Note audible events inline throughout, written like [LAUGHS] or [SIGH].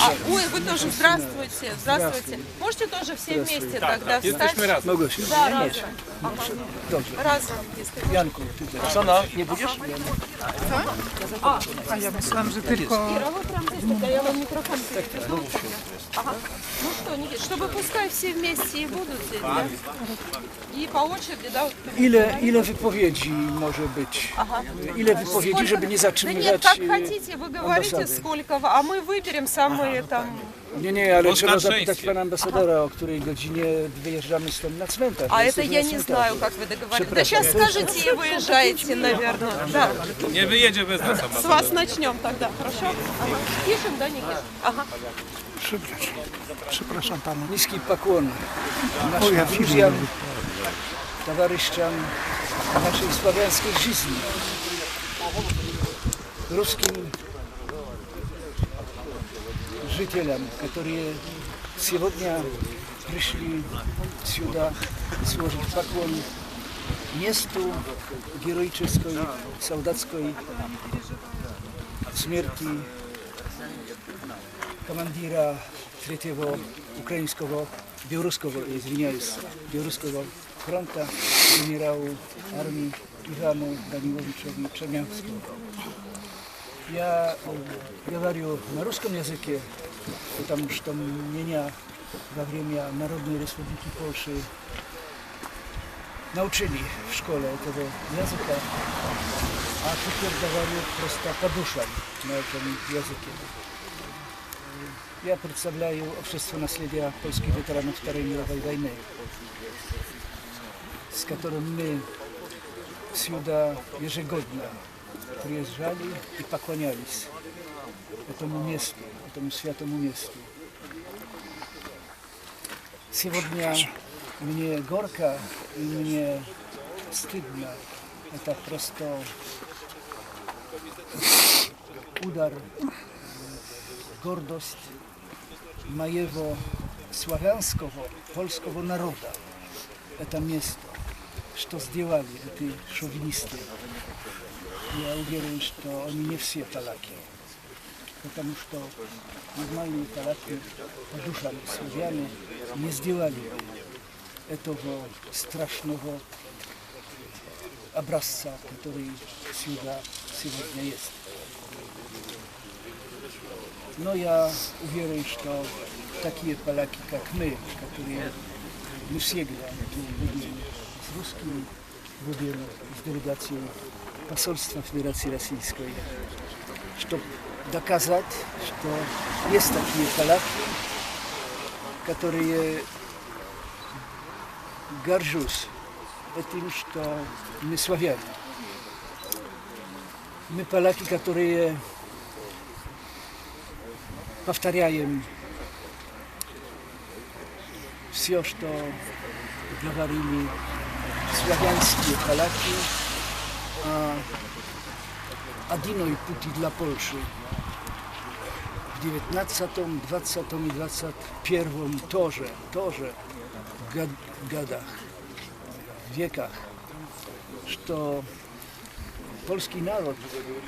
А, ой, вы тоже здравствуйте, здравствуйте. Можете тоже все вместе тогда встать? Mogę się. Да, разом. Если Janku, ty też. Sona, nie będziesz? A ja myślałam, że tylko Ира, вы прям здесь тогда, я вам микрофон передаю. Ага. Ну что, Никит, чтобы пускай все вместе и будут здесь, да? И по очереди, да? Ile, ile wypowiedzi może być? Ile wypowiedzi, żeby nie Да нет, zatrzymywać... как e, хотите, вы говорите сколько, вы- а мы выберем самые там... Nie, nie, ale Bądź trzeba na zapytać szczęście. pana ambasadora, o której godzinie wyjeżdżamy stąd na cmentarz. А это Jesteśmy я na не cmentarzu. знаю, как вы договорились. Да Przepraszam. сейчас скажете и выезжаете, наверное. Да. Nie wyjedzie bez nas С ambasador. вас начнем тогда, хорошо? Ага. Пишем, да, Никит? Ага. Przepraszam. Przepraszam pana. Niski pakłon O, naszym ja drużan, towarzyszczan naszej sławiańskiej żyzni. Ruskim жителям, которые сегодня пришли сюда сложить поклон месту героической, солдатской смерти командира третьего украинского, белорусского, извиняюсь, белорусского фронта генералу армии Ивану Даниловичу Чернявскому. Я э, говорю на русском языке, потому что меня во время Народной Республики Польши научили в школе этого языка, а теперь говорю просто по душам на этом языке. Я представляю общество наследия польских ветеранов Второй мировой войны, с которым мы сюда ежегодно приезжали и поклонялись этому месту, этому святому месту. Сегодня мне горько и мне стыдно. Это просто удар, гордость моего славянского, польского народа. Это место, что сделали эти шовинисты. Я уверен, что они не все поляки. Потому что нормальные поляки по душам славяне не сделали этого страшного образца, который сюда сегодня есть. Но я уверен, что такие поляки, как мы, которые всегда tu byli z ruskimi, byli z delegacją Посольства Федерации Российской, чтобы доказать, что есть такие поляки, которые горжусь этим, что мы славяне. Мы поляки, которые повторяем все, что говорили славянские поляки о одиной пути для Польши в 19, 20 и 21 тоже, тоже год- годах, веках, что польский народ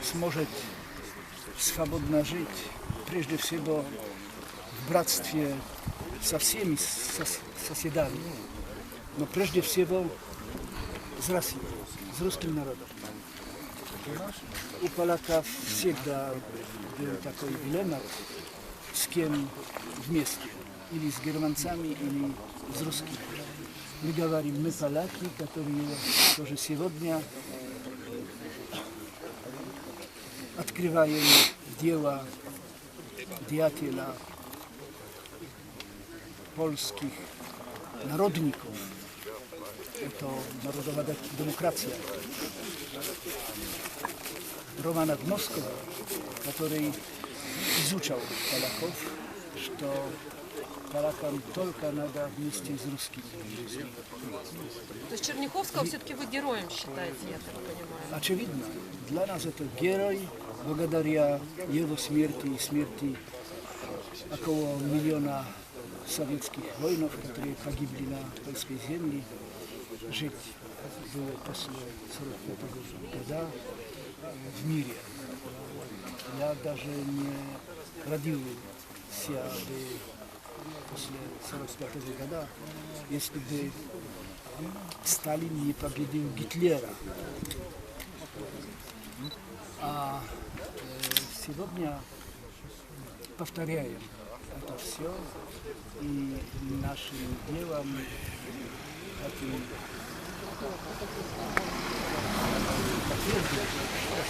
сможет свободно жить прежде всего в братстве со всеми сос- соседами, но прежде всего с Россией, с русским народом. У поляков всегда был такой дилемма, с кем вместе, или с германцами, или с русскими. Мы говорим, мы поляки, которые тоже сегодня открываем дело дятела polskich narodników. To narodowa de- demokracja. Romana Dmoskowa, который изучал поляков, что полякам только надо вместе с русскими. То есть Черняховского все-таки вы героем считаете, я так понимаю. Очевидно, для нас это герой, благодаря его смерти и смерти около миллиона советских воинов, которые погибли на польской земле, жить было после 45 года в мире. Я даже не родил refleksja, by после 45 года, если бы Сталин не победил Гитлера. А э, сегодня повторяем это все и нашим делом таким подтвердить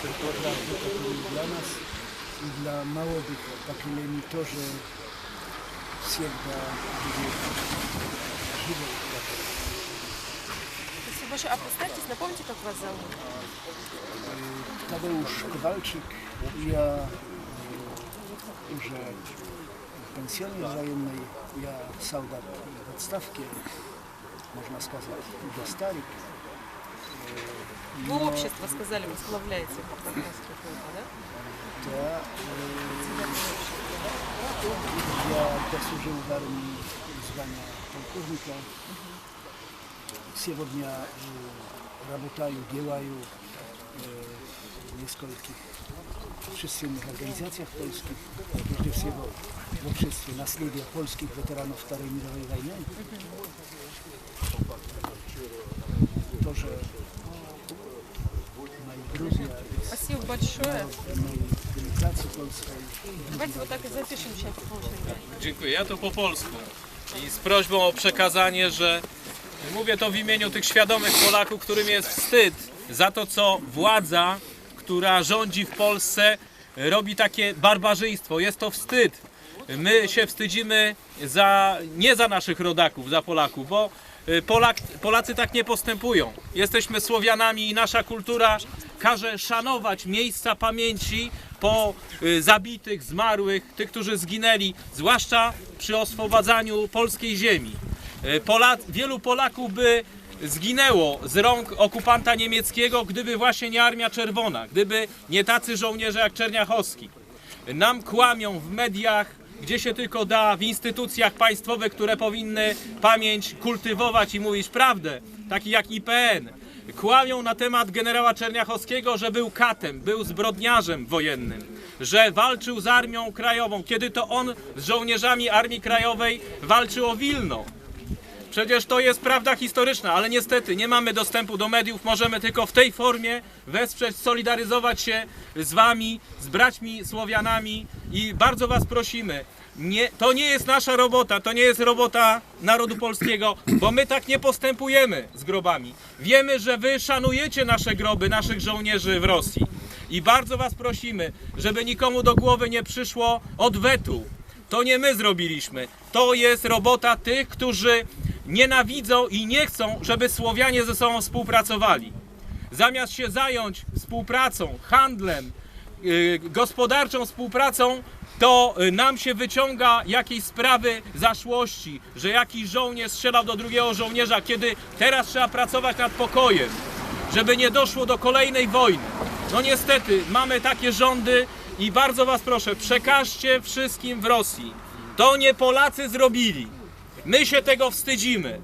эту правду, которую для нас и для молодых поколений тоже всегда будет живой. Спасибо большое. А представьтесь, напомните, как вас зовут? Tadeusz Kowalczyk, ja e, уже в пенсионной военной, я солдат в отставке, Можно сказать, для старик. Вы общество, сказали, возглавляете да? Да, э, я дослужил в армии звания полковника. Сегодня э, работаю, делаю э, в нескольких общественных организациях польских, прежде всего в обществе наследия польских ветеранов Второй мировой войны. Тоже мои друзья из Спасибо большое. моей делегации польской. Давайте вот так и запишем сейчас по очереди. Dziękuję. Ja to po polsku. I z prośbą o przekazanie, że mówię to w imieniu tych świadomych Polaków, którym jest wstyd za to, co władza, która rządzi w Polsce, robi takie barbarzyństwo. Jest to wstyd. My się wstydzimy za, nie za naszych rodaków, za Polaków, bo y, Polak, Polacy tak nie postępują. Jesteśmy Słowianami i nasza kultura każe szanować miejsca pamięci po y, zabitych, zmarłych, tych, którzy zginęli, zwłaszcza przy oswobadzaniu polskiej ziemi. Y, wielu Polaków by zginęło z rąk okupanta niemieckiego, gdyby właśnie nie Armia Czerwona, gdyby nie tacy żołnierze jak Czerniachowski. Nam kłamią w mediach, gdzie się tylko da, w instytucjach państwowych, które powinny pamięć kultywować i mówić prawdę, takich jak IPN. Kłamią na temat generała Czerniachowskiego, że był katem, był zbrodniarzem wojennym, że walczył z Armią Krajową, kiedy to on z żołnierzami Armii Krajowej walczył o Wilno. Przecież to jest prawda historyczna, ale niestety nie mamy dostępu do mediów. Możemy tylko w tej formie wesprzeć, solidaryzować się z Wami, z braćmi Słowianami i bardzo Was prosimy. Nie, to nie jest nasza robota, to nie jest robota narodu polskiego, bo my tak nie postępujemy z grobami. Wiemy, że Wy szanujecie nasze groby, naszych żołnierzy w Rosji. I bardzo Was prosimy, żeby nikomu do głowy nie przyszło odwetu. To nie my zrobiliśmy. To jest robota tych, którzy nienawidzą i nie chcą, żeby Słowianie ze sobą współpracowali. Zamiast się zająć współpracą, handlem, yy, gospodarczą współpracą, to y, nam się wyciąga jakieś sprawy zaszłości, że jakiś żołnierz strzelał do drugiego żołnierza, kiedy teraz trzeba pracować nad pokojem, żeby nie doszło do kolejnej wojny. No niestety, mamy takie rządy i bardzo Was proszę, przekażcie wszystkim w Rosji. To nie Polacy zrobili. My się tego wstydzimy.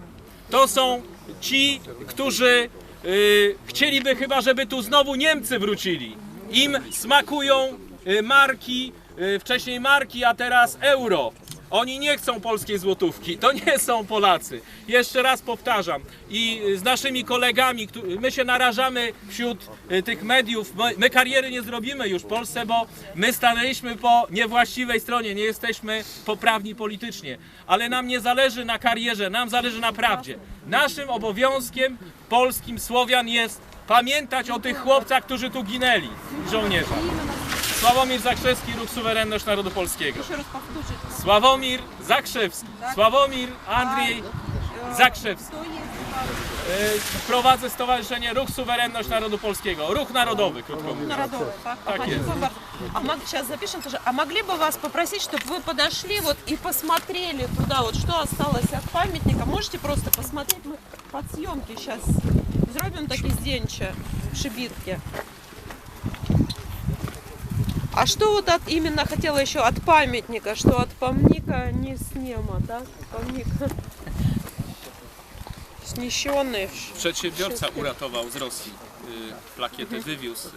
To są ci, którzy y, chcieliby chyba, żeby tu znowu Niemcy wrócili. Im smakują y, marki, y, wcześniej marki, a teraz euro. Oni nie chcą polskiej złotówki, to nie są Polacy. Jeszcze raz powtarzam. I z naszymi kolegami, my się narażamy wśród y, tych mediów. My, kariery nie zrobimy już w Polsce, bo my stanęliśmy po niewłaściwej stronie, nie jesteśmy poprawni politycznie. Ale nam nie zależy na karierze, nam zależy na prawdzie. Naszym obowiązkiem polskim Słowian jest pamiętać o tych chłopcach, którzy tu ginęli, żołnierzach. Sławomir Zakrzewski, Ruch Suwerenność Narodu Polskiego. Еще раз повторите. Sławomir Zakrzewski. Sławomir Andrzej Zakrzewski. Кто есть Y, Prowadzę Stowarzyszenie Ruch Suwerenność Narodu Polskiego. Ruch Narodowy, krótko mówiąc. народовый, так? Так Ага, есть. Николай Барт. А мы сейчас запишем тоже. А могли бы вас попросить, чтобы вы подошли вот и посмотрели туда, вот что осталось от памятника? Можете просто посмотреть? Мы под съемки сейчас зробим такі зденча шибитки. А что вот от, именно хотела еще от памятника, что от помника не снема, да? Помника снесенный. Przedsiębiorca uratował z Rosji y, plakietę, wywiózł, y,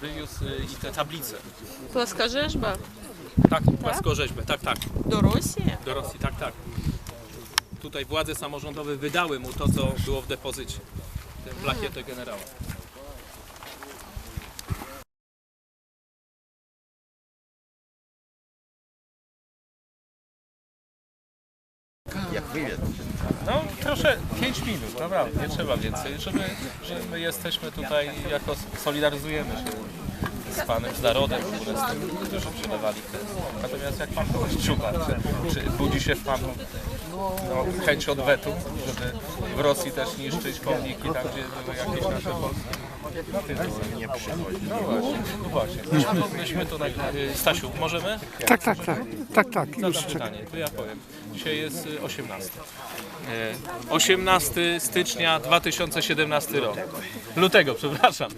wywiózł y, i te tablice. Плоскожежба? Tak, płaskorzeźbę, tak, tak. До Росії? Do Rosji, tak, tak. Tutaj władze samorządowe wydały mu to, co było w depozycie. Tę plakietę generała. Jak wywiad. No trosze 5 minut, naprawdę, nie trzeba więcej, żeby, że my jesteśmy tutaj jako solidaryzujemy się z Panem, z narodem, z tym, którzy przelewali krew. Natomiast jak Pan czuwa, czy, czy budzi się w Panu no, chęć odwetu, żeby w Rosji też niszczyć pomniki tam, gdzie były jakieś nasze polskie Nie przychodzi. No właśnie. Myśmy, to y, Stasiu, możemy? Tak, tak, tak. Tak, tak. Już Zadam pytanie, to ja powiem. Dzisiaj jest y, 18. E, 18 stycznia 2017 rok. Lutego, przepraszam.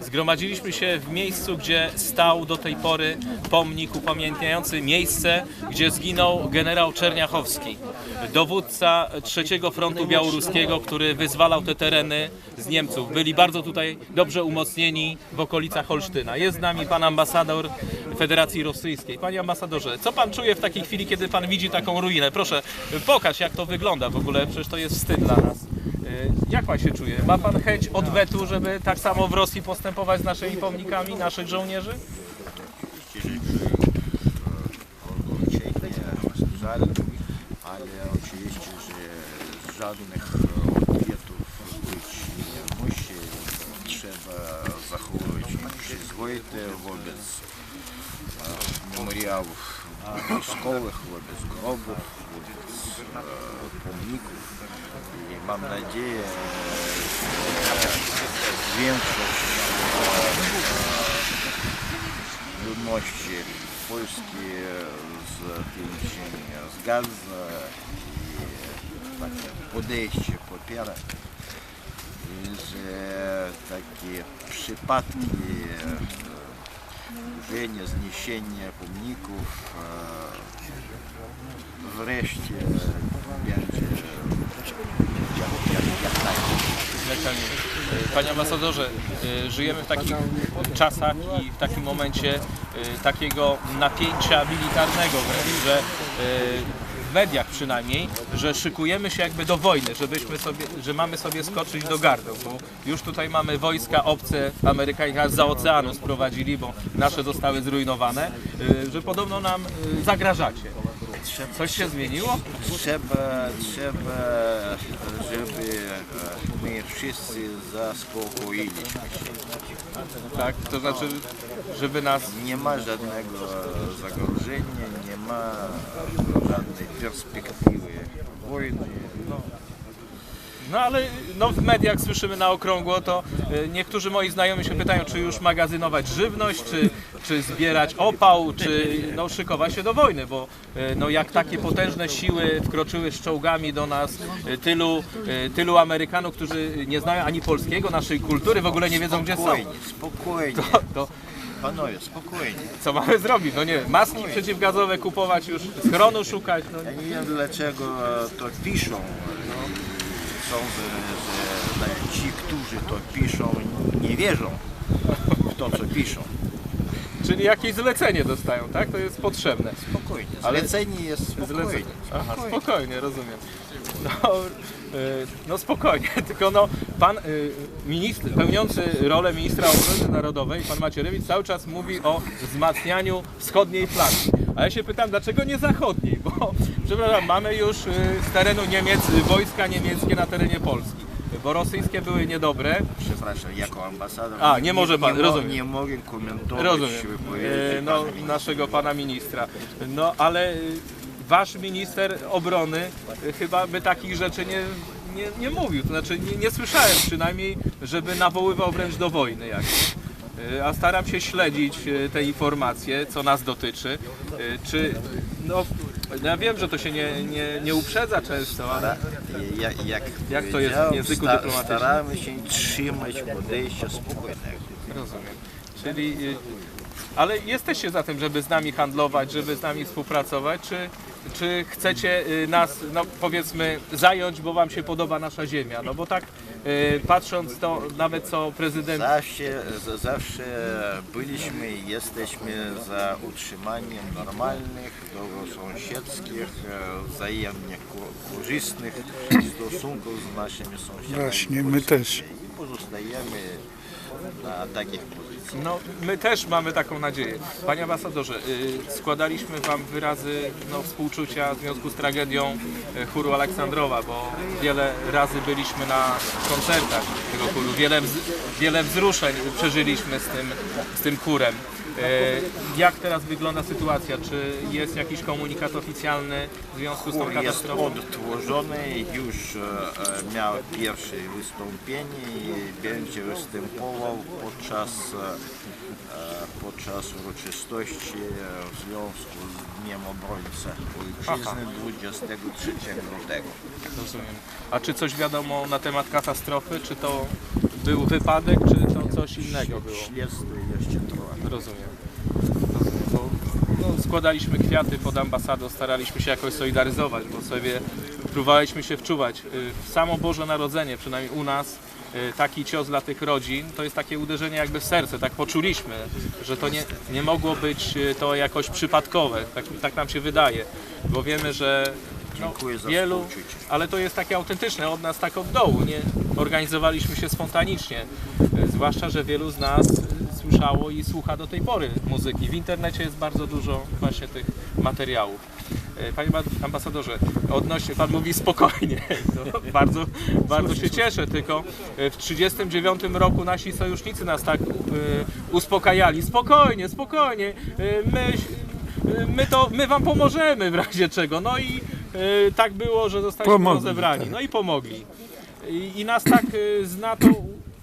Zgromadziliśmy się w miejscu, gdzie stał do tej pory pomnik upamiętniający miejsce, gdzie zginął generał Czerniachowski, dowódca trzeciego frontu białoruskiego, który wyzwalał te tereny z Niemców. Byli bardzo tutaj dobrze umocnieni w okolicach Holsztyna. Jest z nami pan ambasador Federacji Rosyjskiej. Panie ambasadorze, co pan czuje w takiej chwili, kiedy pan widzi taką ruinę? Proszę, pokaż jak to wygląda w ogóle, przecież to jest wstyd dla nas. Y, Jak pan się czuje? Ma pan chęć odwetu, żeby tak samo w Rosji postępować z naszymi pomnikami, naszych żołnierzy? Żal, ale oczywiście, że żadnych odwietów być nie musi. Trzeba zachowywać przyzwoite wobec e, memoriałów wojskowych, wobec grobów, wobec e, pomników. I mam nadzieję, że większość ludności Polski z tym się nie zgadza i takie podejście popiera. I że takie przypadki burzenia, zniesienia pomników e, wreszcie będzie jak. Y, Panie ambasadorze, y, żyjemy w takich czasach i w takim momencie y, takiego napięcia militarnego że mediach przynajmniej, że szykujemy się jakby do wojny, żebyśmy sobie, że mamy sobie skoczyć do gardeł, bo już tutaj mamy wojska obce, Amerykanie za oceanu sprowadzili, bo nasze zostały zrujnowane, y, że podobno nam y, zagrażacie. Coś się zmieniło? Trzeba, trzeba, żeby e, my wszyscy zaspokoiliśmy się. Tak, to znaczy, żeby nas Nie ma żadnego zagrożenia, nie ma żadnej perspektywy wojny. No, No ale no, w mediach słyszymy na okrągło, to y, niektórzy moi znajomi się pytają, czy już magazynować żywność, czy, czy zbierać opał, czy no, szykować się do wojny, bo y, no, jak takie potężne siły wkroczyły z czołgami do nas, y, tylu, tylu Amerykanów, którzy nie znają ani polskiego, naszej kultury, w ogóle nie wiedzą gdzie są. spokojnie, spokojnie. To, to Panowie, spokojnie. co mamy zrobić? No nie, maski przeciwgazowe kupować już, schronu szukać. No, Ja nie wiem dlaczego to piszą. Sądzę, że nawet ci, którzy to piszą, nie wierzą w to, co piszą. czyli jakieś zlecenie dostają, tak? To jest potrzebne. Spokojnie. Ale- Zlecenie jest spokojnie. Zlecenie. Aha, spokojnie, rozumiem. No, y, no spokojnie, [LAUGHS] tylko no pan y, minister, pełniący rolę ministra obrony narodowej, pan Macierewicz cały czas mówi o wzmacnianiu wschodniej flanki. A ja się pytam, dlaczego nie zachodniej? Bo, [LAUGHS] przepraszam, mamy już y, z terenu Niemiec wojska niemieckie na terenie Polski. Bo rosyjskie były niedobre. Przepraszam, jako ambasador A, nie może pan, nie, rozumiem. nie mogę komentować Rozumiem. E, no, naszego pana ministra. No ale wasz minister obrony y, chyba by takich rzeczy nie, nie, nie mówił. To znaczy nie, nie słyszałem przynajmniej, żeby nawoływał wręcz do wojny jakiejś. Y, A staram się śledzić y, te informacje, co nas dotyczy. Czy, no, ja wiem, że to się nie, nie, nie uprzedza często, ale Jak, jak, Jak to jest w języku sta- dyplomatycznym? Staramy się trzymać podejścia spokojnego. Rozumiem. Czyli Ale jesteście za tym, żeby z nami handlować, żeby z nami współpracować, czy, czy chcecie y, nas, no powiedzmy, zająć, bo wam się podoba nasza ziemia? No bo tak y, patrząc to nawet co prezydent Zawsze, zawsze byliśmy i jesteśmy za utrzymaniem normalnych, dobrosąsiedzkich, e, wzajemnie ko- korzystnych stosunków z naszymi sąsiadami. Właśnie, my też. I pozostajemy takich. No, my też mamy taką nadzieję. Panie ambasadorze, y, składaliśmy Wam wyrazy no, współczucia w związku z tragedią y, chóru Aleksandrowa, bo wiele razy byliśmy na koncertach tego chóru, wiele, wiele wzruszeń przeżyliśmy z tym, z tym chórem. Y, Jak teraz wygląda sytuacja? Czy jest jakiś komunikat oficjalny w związku z tą Chór jest katastrofą? odtworzony, już e, e, miał pierwsze wystąpienie i będzie występował podczas, e, e, podczas uroczystości e, w związku z Dniem Obrońcy Ojczyzny 23 lutego. Rozumiem. A czy coś wiadomo na temat katastrofy? Czy to był wypadek, czy to coś innego było? Śledztwo Rozumiem. Rozumiem. Bo, no, składaliśmy kwiaty pod ambasadą, staraliśmy się jakoś solidaryzować, bo sobie próbowaliśmy się wczuwać. Y, W samo Boże Narodzenie, przynajmniej u nas, y, taki cios dla tych rodzin, to jest takie uderzenie jakby w serce. Tak poczuliśmy, że to nie, nie mogło być y, to jakoś przypadkowe. Tak, tak nam się wydaje, bo wiemy, że no, wielu, ale to jest takie autentyczne od nas tak od dołu. Nie organizowaliśmy się spontanicznie. Zwłaszcza, że wielu z nas słyszało i słucha do tej pory muzyki. W internecie jest bardzo dużo właśnie tych materiałów. E, Panie ba- ambasadorze, odnośnie, pan mówi spokojnie, [LAUGHS] no, bardzo, bardzo się cieszę, tylko e, w 1939 roku nasi sojusznicy nas tak e, uspokajali. Spokojnie, spokojnie, my, my, to, my wam pomożemy w razie czego. No i tak było, że zostaliśmy Pomogli, rozebrani. No i pomogli. I, i nas tak z NATO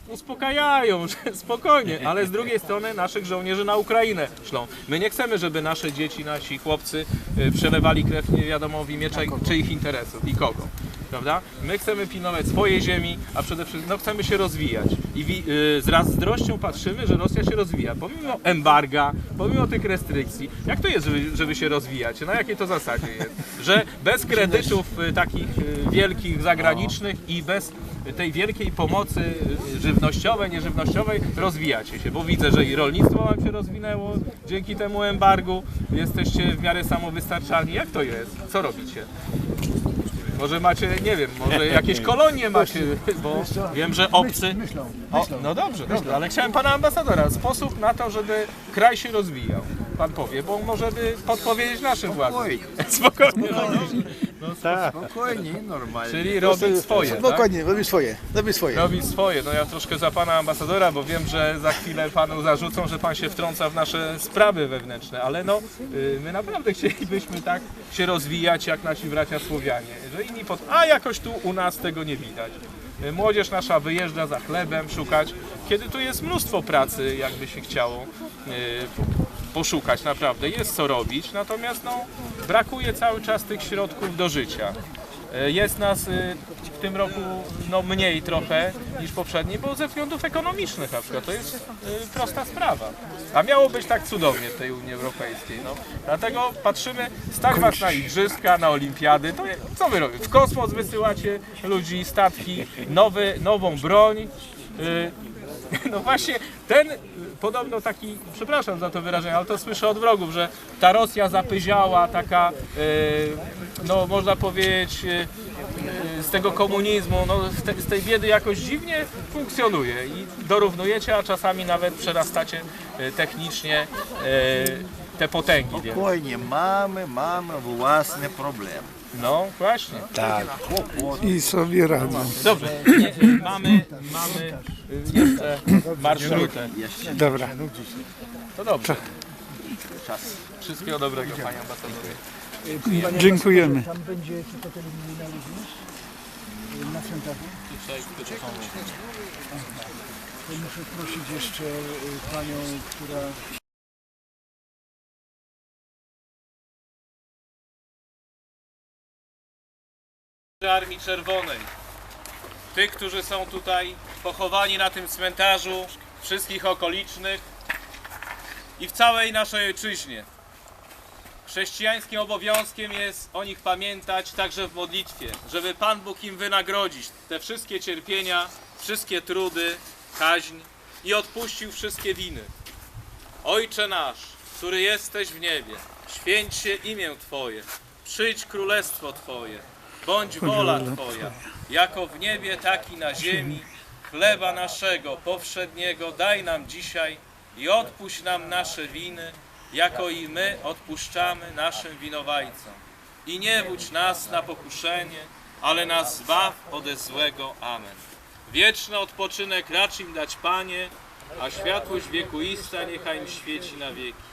uspokajają, [LAUGHS] że spokojnie, ale z drugiej strony naszych żołnierzy na Ukrainę szlą. My nie chcemy, żeby nasze dzieci, nasi chłopcy e, przelewali krew nie wiadomo w imię czyi, czyich interesów i kogo. Prawda? My chcemy pilnować swojej ziemi, a przede wszystkim no, chcemy się rozwijać. I wi, y, z zazdrością patrzymy, że Rosja się rozwija. Pomimo embarga, pomimo tych restrykcji. Jak to jest, żeby, żeby się rozwijać? Na jakiej to zasadzie jest? Że bez kredytów y, takich y, wielkich, zagranicznych i bez tej wielkiej pomocy y, żywnościowej, nieżywnościowej rozwijacie się, bo widzę, że i rolnictwo wam się rozwinęło dzięki temu embargu. Jesteście w miarę samowystarczalni. Jak to jest? Co robicie? Może macie, nie wiem, może jakieś kolonie macie, bo wiem, że obcy... Myślą, O, myślą. no dobrze, dobrze, ale chciałem pana ambasadora, sposób na to, żeby kraj się rozwijał. Pan powie, bo może by podpowiedzieć naszym władzom. [LAUGHS] Spokojnie. Spokojnie. [LAUGHS] Spokojnie, normalnie. Czyli robić swoje, tak? Spokojnie, robi swoje, robi swoje. Robić swoje. No ja troszkę za pana ambasadora, bo wiem, że za chwilę panu zarzucą, że pan się wtrąca w nasze sprawy wewnętrzne, ale no y, my naprawdę chcielibyśmy tak się rozwijać jak nasi bracia Słowianie, że inni pod... a jakoś tu u nas tego nie widać. Y, Młodzież nasza wyjeżdża za chlebem szukać, kiedy tu jest mnóstwo pracy, jakby się chciało y, poszukać naprawdę, jest co robić, natomiast no, brakuje cały czas tych środków do życia. E, Jest nas y, w tym roku no, mniej trochę niż poprzedni, bo ze względów ekonomicznych na przykład. To jest y, prosta sprawa. A miało być tak cudownie w tej Unii Europejskiej. No. Dlatego patrzymy, stać was na igrzyska, na olimpiady. To co wy robicie? W kosmos wysyłacie ludzi, statki, nowy, nową broń. [LAUGHS] No właśnie, ten y, podobno taki, przepraszam za to wyrażenie, ale to słyszę od wrogów, że ta Rosja zapyziała, taka, y, no można powiedzieć, y, z tego komunizmu, no z, te, z tej biedy jakoś dziwnie funkcjonuje i dorównujecie, a czasami nawet przerastacie technicznie te potęgi. Spokojnie, mamy, mamy własne problemy. No właśnie. I sobie radzą. Dobrze, mamy, mamy jeszcze marszrutę. Jeszcze Dobra. To dobrze. czas. Wszystkiego dobrego, panie ambasadorze. Dziękujemy. Tam będzie czy to? Na cmentarzu? To muszę prosić jeszcze y, panią, która Armii Czerwonej. Tych, którzy są tutaj pochowani na tym cmentarzu, wszystkich okolicznych. i w całej naszej ojczyźnie. Chrześcijańskim obowiązkiem jest o nich pamiętać także w modlitwie, żeby Pan Bóg im wynagrodzić te wszystkie cierpienia, wszystkie trudy, kaźń i odpuścił wszystkie winy. Ojcze nasz, który jesteś w niebie, święć się imię Twoje, przyjdź królestwo Twoje, bądź wola Twoja, jako w niebie, tak i na ziemi. Chleba naszego powszedniego daj nam dzisiaj i odpuść nam nasze winy, jako i my odpuszczamy naszym winowajcom. I nie wódź nas na pokuszenie, ale nas zbaw ode złego. Amen. Wieczny odpoczynek racz im dać, Panie, a światłość wiekuista niechaj im świeci na wieki.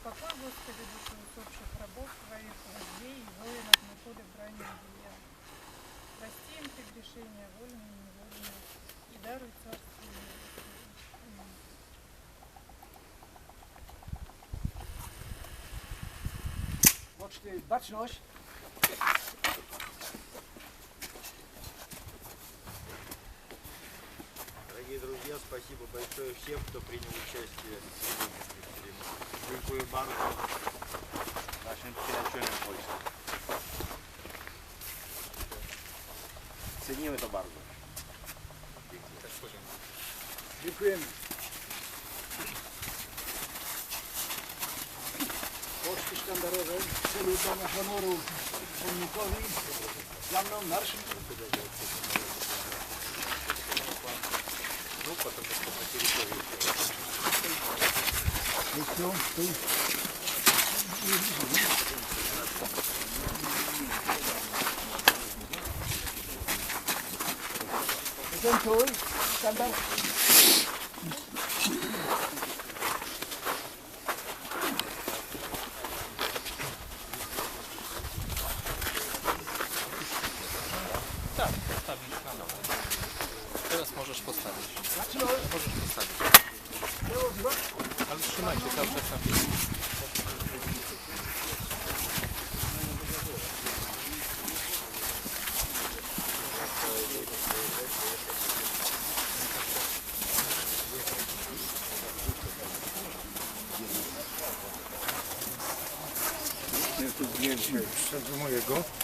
Упокой, Господи, души усопших рабов Твоих, вождей и воинов на поле брани и Прости им прегрешения вольные и невольные, и даруй царство небесное. Аминь. Boczny, baczność. Дорогие друзья, спасибо большое всем, кто принял участие. Dziękuję bardzo naszym przyjacielom polskim. Cenimy to bardzo. Dziękujemy. Poczty sztandarowe w celu dania honoru pomnikowi za mną marsz. Tu, tu. Prezentuj, sztandar. Teraz możesz postawić. Możesz postawić. Ale trzymajcie cały czas na filmie. Jest tu zdjęcie do mojego.